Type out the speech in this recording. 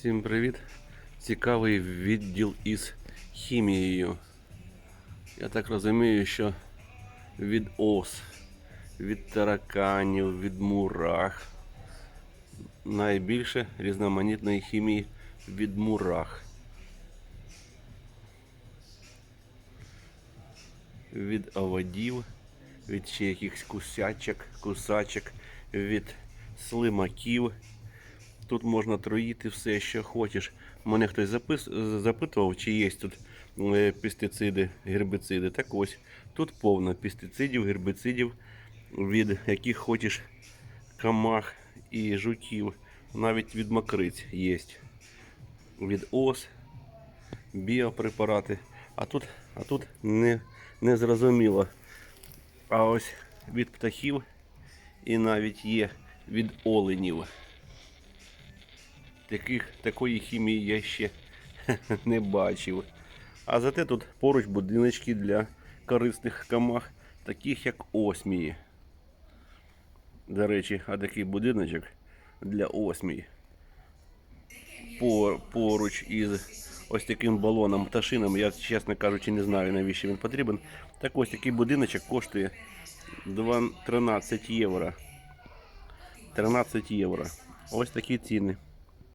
Всім привіт! Цікавий відділ із хімією. Я так розумію, що від ос, від тараканів, від мурах. Найбільше різноманітної хімії від мурах. Від оводів, від ще якихось кусячок, кусачок, від слимаків. Тут можна троїти все, що хочеш. Мене хтось запис... запитував, чи є тут е, пестициди, гербіциди. Так ось, тут повно пестицидів, гербіцидів, від яких хочеш камах і жуків. Навіть від мокриць є. Від ос, біопрепарати. А тут, а тут не, не зрозуміло. А ось від птахів і навіть є від оленів. Таких, такої хімії я ще не бачив. А зате тут поруч будиночки для корисних камах, таких як осмії. До речі, а такий будиночок для осмій. Поруч із ось таким балоном пташином. Я, чесно кажучи, не знаю, навіщо він потрібен. Так ось такий будиночок коштує два- 13 євро. 13 євро. Ось такі ціни.